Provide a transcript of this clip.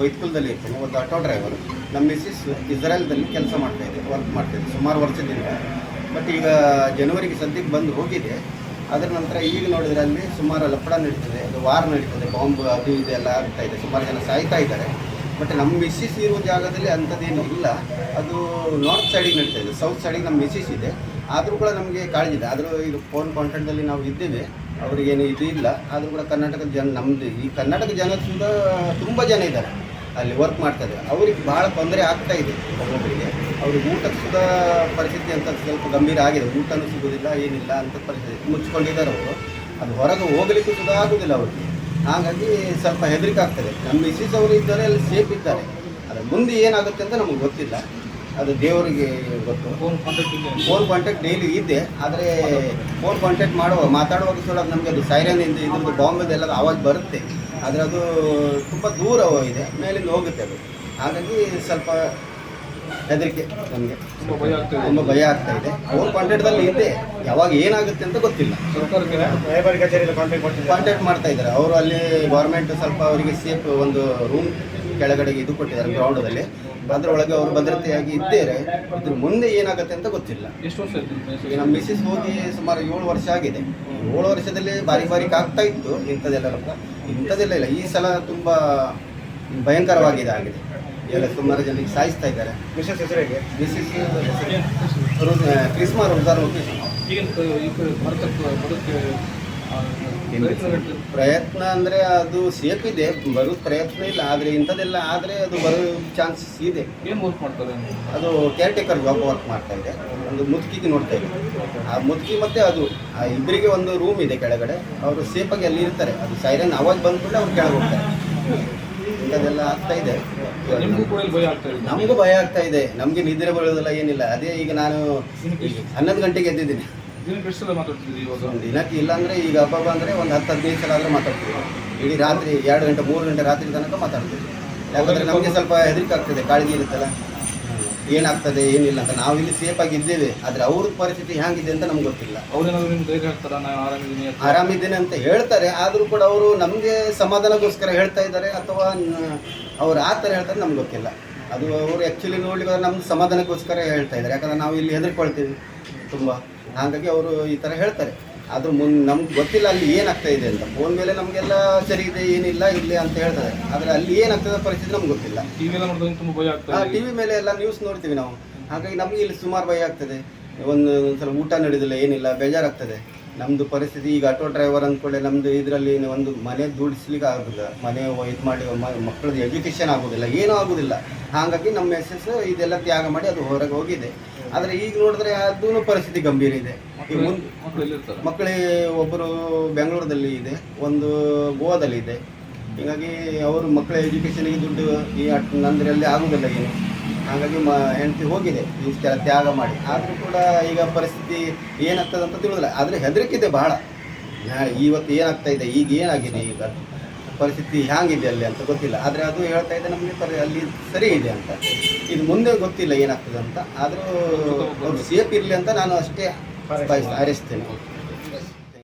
ಬೈತ್ಕುಲದಲ್ಲಿ ಇರ್ತೇನೆ ಒಂದು auto driver. ನಮ್ಮ ಮಿಸ್ಸಿಸ್ ಇಸ್ರೇಲ್ದಲ್ಲಿ ಕೆಲಸ ಮಾಡ್ತಾ ಇದೆ ವರ್ಕ್ ಮಾಡ್ತಾ ಇದೆ, ಸುಮಾರು ವರ್ಷದಿಂದ. ಬಟ್ ಈಗ ಜನವರಿಗೆ ಸದ್ಯಕ್ಕೆ ಬಂದು ಹೋಗಿದೆ. ಅದರ ನಂತರ ಈಗ ನೋಡಿದ್ರೆ ಅಲ್ಲಿ ಸುಮಾರು ಲಪ್ಪಡ ನಡೀತದೆ, ಅದು ವಾರ್ ನಡೀತದೆ, ಬಾಂಬ್ ಅದು ಇದು ಎಲ್ಲ ಆಗ್ತಾ ಇದೆ, ಸುಮಾರು ಜನ ಸಾಯ್ತಾ ಇದ್ದಾರೆ. ಬಟ್ ನಮ್ಮ ಮಿಸ್ಸಿಸ್ ಇರೋ ಜಾಗದಲ್ಲಿ ಅಂಥದ್ದೇನು ಇಲ್ಲ. ಅದು ನಾರ್ತ್ ಸೈಡಿಗೆ ನಡೀತಾ ಇದೆ ಸೌತ್ ಸೈಡಿಗೆ ನಮ್ಮ ಮಿಸ್ಸಿಸ್ ಇದೆ. ಆದರೂ ಕೂಡ ನಮಗೆ ಕಾಳಜಿ ಇದೆ ಆದರೂ ಇದು ಫೋನ್ ಕಾಂಟ್ಯಾಕ್ಟಲ್ಲಿ ನಾವು ಇದ್ದೇವೆ. ಅವರಿಗೇನು ಇದು ಇಲ್ಲ. ಆದರೂ ಕೂಡ ಕರ್ನಾಟಕದ ಜನ ನಮ್ಮದು ಈ ಕರ್ನಾಟಕ ಜನ ಸುದ ತುಂಬ ಜನ ಇದ್ದಾರೆ ಅಲ್ಲಿ ವರ್ಕ್ ಮಾಡ್ತಾರೆ. ಅವ್ರಿಗೆ ಭಾಳ ತೊಂದರೆ ಆಗ್ತಾ ಇದೆ ಒಬ್ಬೊಬ್ಬರಿಗೆ ಅವ್ರಿಗೆ ಊಟಕ್ಕೆ ಸುದ ಪರಿಸ್ಥಿತಿ ಅಂತ ಸ್ವಲ್ಪ ಗಂಭೀರ ಆಗಿದೆ. ಊಟನೂ ಸಿಗೋದಿಲ್ಲ ಏನಿಲ್ಲ ಅಂತ ಪರಿಸ್ಥಿತಿ ಮುಚ್ಚಿಕೊಂಡಿದ್ದಾರೆ ಅವರು. ಅದು ಹೊರಗೆ ಹೋಗಲಿಕ್ಕೂ ಸುದ ಆಗೋದಿಲ್ಲ ಅವ್ರಿಗೆ. ಹಾಗಾಗಿ ಸ್ವಲ್ಪ ಹೆದರಿಕೆ ಆಗ್ತದೆ. ನಮ್ಮ ಮಿಸ್ಸಿಸ್ ಅವರು ಇದ್ದಾರೆ, ಅಲ್ಲಿ ಸೇಫ್ ಇದ್ದಾರೆ. ಅದರ ಮುಂದೆ ಏನಾಗುತ್ತೆ ಅಂತ ನಮಗೆ ಗೊತ್ತಿಲ್ಲ. ಅದು ದೇವರಿಗೆ ಗೊತ್ತು. ಫೋನ್ ಕಾಂಟ್ಯಾಕ್ಟ್ ಇದೆ. ಫೋನ್ ಕಾಂಟ್ಯಾಕ್ಟ್ ಡೈಲಿ ಇದೆ ಆದರೆ ಫೋನ್ ಕಾಂಟ್ಯಾಕ್ಟ್ ಮಾಡುವ ಮಾತಾಡುವಾಗ ಕೂಡ ನಮಗೆ ಅದು ಸೈರನ್ ಇಂದ ಇದ್ರದ್ದು ಬಾಂಬೆದು ಎಲ್ಲ ಆವಾಜ್ ಬರುತ್ತೆ. ಆದರೆ ಅದು ತುಂಬ ದೂರ ಇದೆ ಮೇಲಿಂದ ಹೋಗುತ್ತೆ ಅದು. ಹಾಗಾಗಿ ಸ್ವಲ್ಪ ಹೆದರಿಕೆ ನಮಗೆ. ತುಂಬ ಭಯ ಆಗ್ತದೆ ತುಂಬ ಭಯ ಆಗ್ತಾ ಇದೆ. ಫೋನ್ ಕಾಂಟ್ಯಾಕ್ಟ್ದಲ್ಲಿ ಇದೆ. ಯಾವಾಗ ಏನಾಗುತ್ತೆ ಅಂತ ಗೊತ್ತಿಲ್ಲ. ಕಾಂಟ್ಯಾಕ್ಟ್ ಮಾಡ್ತಾ ಇದ್ದಾರೆ. ಅವರು ಅಲ್ಲಿ ಗೌರ್ಮೆಂಟ್ ಸ್ವಲ್ಪ ಅವರಿಗೆ ಸೇಫ್ ಒಂದು ರೂಮ್ ಕೆಳಗಡೆಗೆ ಇದು ಕೊಟ್ಟಿದ್ದಾರೆ ಗ್ರೌಂಡಲ್ಲಿ ಅದರೊಳಗೆ ಅವರು ಭದ್ರತೆಯಾಗಿ ಇದ್ದಾರೆ ಇದ್ರ ಮುಂದೆ ಏನಾಗುತ್ತೆ ಅಂತ ಗೊತ್ತಿಲ್ಲ. ಎಷ್ಟು ವರ್ಷ ಆಯ್ತು ಈಗ ನಮ್ಮ ಮಿಸ್ಸಿಸ್ ಹೋಗಿ ಸುಮಾರು ಏಳು ವರ್ಷ ಆಗಿದೆ. ಏಳು ವರ್ಷದಲ್ಲಿ ಬಾರಿ ಬಾರಿ ಆಗ್ತಾ ಇತ್ತು ಇಂಥದ್ದೆಲ್ಲ ಇಂಥದ್ದೆಲ್ಲ ಇಲ್ಲ. ಈ ಸಲ ತುಂಬ ಭಯಂಕರವಾಗಿದೆ ಆಗಿದೆ. ಎಲ್ಲ ಸುಮಾರು ಜನಕ್ಕೆ ಸಾಯಿಸ್ತಾ ಇದ್ದಾರೆ. ಕ್ರಿಸ್ಮಸ್ ಹೆಸರಿಗೆ ಮಿಸ್ಸಿಸ್ ಏನು? ಕ್ರಿಸ್ಮಾ ರುಜಾರ್ ಮುಖೇಶ್ ಈಗಿನ ಕ- ಈ ಕಡೆ ಭಾರತಕ್ಕೆ ಬರೋಕ್ಕೆ ಆ, ಪ್ರಯತ್ನ. ಅಂದರೆ ಅದು ಸೇಫ್ ಇದೆ ಬರೋ ಪ್ರಯತ್ನ ಇಲ್ಲ. ಆದರೆ ಇಂಥದ್ದೆಲ್ಲ ಆದರೆ ಅದು ಬರೋ ಚಾನ್ಸಸ್ ಇದೆ. ಏನು ವರ್ಕ್ ಮಾಡ್ತಾರೆ ಅದು ಕೇರ್ ಟೇಕರ್ ಜಾಬ್ ವರ್ಕ್ ಮಾಡ್ತಾ ಇದೆ. ಒಂದು ಮುದುಕಿಗೆ ನೋಡ್ತಾ ಇದೆ. ಆ ಮುದುಕಿ ಮತ್ತೆ ಅದು ಆ ಇಬ್ಬರಿಗೆ ಒಂದು ರೂಮ್ ಇದೆ ಕೆಳಗಡೆ. ಅವರು ಸೇಫಾಗಿ ಅಲ್ಲಿ ಇರ್ತಾರೆ. ಅದು ಸೈರನ್ ಅವಾಜ್ ಬಂದ್ಬಿಟ್ಟು ಅವ್ರು ಕೆಳಗೆ ಹೋಗ್ತಾರೆ. ಇಂಥದ್ದೆಲ್ಲ ಆಗ್ತಾ ಇದೆ. ನಿಮಗೂ ಭಯ ಆಗ್ತಾ ಇದೆ. ನಮಗೆ ನಿದ್ರೆ ಬರೋದಿಲ್ಲ ಏನಿಲ್ಲ. ಅದೇ ಈಗ ನಾನು ಹನ್ನೊಂದು ಗಂಟೆಗೆ ಎದ್ದಿದ್ದೀನಿ. ದಿನಕ್ಕೆ ಎಷ್ಟು ಸಲ ಮಾತಾಡ್ತಿದ್ದೀರಿ ಇವಾಗ? ದಿನಕ್ಕೆ ಇಲ್ಲಾಂದ್ರೆ ಈಗ ಹಬ್ಬ ಬಂದರೆ ಒಂದು ಹತ್ತು ಹದಿನೈದು ಸಲ ಆದರೂ ಮಾತಾಡ್ತೀವಿ. ಇಡೀ ರಾತ್ರಿ ಎರಡು ಗಂಟೆ ಮೂರು ಗಂಟೆ ರಾತ್ರಿ ತನಕ ಮಾತಾಡ್ತೀವಿ. ಯಾಕಂದರೆ ನಮಗೆ ಸ್ವಲ್ಪ ಹೆದರಿಕೆ ಆಗ್ತದೆ ಕಾಳಜಿ ಇರುತ್ತಲ್ಲ. ಏನಾಗ್ತದೆ ಏನಿಲ್ಲ ಅಂತ. ನಾವು ಇಲ್ಲಿ ಸೇಫ್ ಆಗಿ ಇದ್ದೇವೆ ಆದರೆ ಅವ್ರ ಪರಿಸ್ಥಿತಿ ಹೇಗಿದೆ ಅಂತ ನಮ್ಗೆ ಗೊತ್ತಿಲ್ಲ. ಅವ್ರೇನಾದ್ರು ನಿಮ್ಗೆ ಧೈರ್ಯ ಹೇಳ್ತಾರ ನಾನು ಆರಾಮಿದ್ದೀನಿ ಅಂತ? ಆರಾಮಿದ್ದೇನೆ ಅಂತ ಹೇಳ್ತಾರೆ ಆದರೂ ಕೂಡ ಅವರು ನಮಗೆ ಸಮಾಧಾನಕ್ಕೋಸ್ಕರ ಹೇಳ್ತಾ ಇದ್ದಾರೆ ಅಥವಾ ನ- ಅವ್ರು ಆ ಥರ ಹೇಳ್ತಾರೆ ನಮ್ಗೆ ಗೊತ್ತಿಲ್ಲ. ಅದು ಅವರು ಆ್ಯಕ್ಚುಲಿ ನೋಡ್ಲಿಕ್ಕೆ ನಮ್ಮ ಸಮಾಧಾನಕ್ಕೋಸ್ಕರ ಹೇಳ್ತಾ ಇದ್ದಾರೆ. ಯಾಕಂದ್ರೆ ನಾವು ಇಲ್ಲಿ ಹೆದರ್ಕೊಳ್ತೀವಿ ತುಂಬ. ಹಾಗಾಗಿ ಅವರು ಈ ಥರ ಹೇಳ್ತಾರೆ. ಆದರೂ ಮುನ್ ನಮ್ಗೆ ಗೊತ್ತಿಲ್ಲ ಅಲ್ಲಿ ಏನಾಗ್ತಾ ಇದೆ ಅಂತ. ಫೋನ್ ಮೇಲೆ ನಮಗೆಲ್ಲ ಸರಿ ಇದೆ ಏನಿಲ್ಲ ಇಲ್ಲಿ ಅಂತ ಹೇಳ್ತಾರೆ. ಆದರೆ ಅಲ್ಲಿ ಏನಾಗ್ತದೆ ಪರಿಸ್ಥಿತಿ ನಮ್ಗೆ ಗೊತ್ತಿಲ್ಲ. ಟಿ ವಿ ಮೇಲೆ ಎಲ್ಲ ನ್ಯೂಸ್ ನೋಡ್ತೀವಿ ನಾವು. ಹಾಗಾಗಿ ನಮಗೆ ಇಲ್ಲಿ ಸುಮಾರು ಭಯ ಆಗ್ತದೆ. ಒಂದು ಒಂದ್ಸಲ ಊಟ ನಡೆದಿಲ್ಲ ಏನಿಲ್ಲ ಬೇಜಾರಾಗ್ತದೆ. ನಮ್ಮದು ಪರಿಸ್ಥಿತಿ ಈಗ ಆಟೋ ಡ್ರೈವರ್ ಅಂದ್ಕೊಳ್ಳಿ ನಮ್ಮದು ಇದರಲ್ಲಿ ಒಂದು ಮನೆ ದುಡಿಸ್ಲಿಕ್ಕೆ ಆಗೋದಿಲ್ಲ. ಮನೆ ಇದು ಮಾಡಿ ಮಕ್ಕಳದ್ದು ಎಜುಕೇಷನ್ ಆಗೋದಿಲ್ಲ. ಏನೂ ಆಗೋದಿಲ್ಲ. ಹಾಗಾಗಿ ನಮ್ಮ ಮೆಸೇಜ್ ಇದೆಲ್ಲ ತ್ಯಾಗ ಮಾಡಿ ಅದು ಹೊರಗೆ ಹೋಗಿದೆ. ಆದರೆ ಈಗ ನೋಡಿದ್ರೆ ಅದೂ ಪರಿಸ್ಥಿತಿ ಗಂಭೀರ ಇದೆ. ಈಗ ಮುಂದೆ ಮಕ್ಕಳು ಒಬ್ಬರು ಬೆಂಗಳೂರದಲ್ಲಿ ಇದೆ ಒಂದು ಗೋವಾದಲ್ಲಿ ಇದೆ. ಹೀಗಾಗಿ ಅವರು ಮಕ್ಕಳ ಎಜುಕೇಷನಿಗೆ ದುಡ್ಡು ಈ ಅಟ್ ಅಲ್ಲಿ ಆಗುವುದಿಲ್ಲ ಏನು. ಹಾಗಾಗಿ ಮ ಹೆಂಡತಿ ಹೋಗಿದೆ ಇಷ್ಟೆಲ್ಲ ತ್ಯಾಗ ಮಾಡಿ. ಆದರೂ ಕೂಡ ಈಗ ಪರಿಸ್ಥಿತಿ ಏನಾಗ್ತದೆ ಅಂತ ತಿಳಿದಿಲ್ಲ. ಆದರೆ ಹೆದರಿಕೆ ಇದೆ ಬಹಳ. ನಾಳೆ ಇವತ್ತು ಏನಾಗ್ತಾ ಇದೆ ಈಗ ಏನಾಗಿದೆ ಈಗ? ಪರಿಸ್ಥಿತಿ ಹ್ಯಾಂಗಿದೆ ಅಲ್ಲಿ ಅಂತ ಗೊತ್ತಿಲ್ಲ. ಆದರೆ ಅದು ಹೇಳ್ತಾ ಇದೆ ನಮಗೆ ಪರಿ ಅಲ್ಲಿ ಸರಿ ಇದೆ ಅಂತ. ಇದು ಮುಂದೆ ಗೊತ್ತಿಲ್ಲ ಏನಾಗ್ತದೆ ಅಂತ. ಆದರೂ ಸೇಫ್ ಇರಲಿ ಅಂತ ನಾನು ಅಷ್ಟೇ ಬಯಸ್ ಹಾರೈಸ್ತೇನೆ.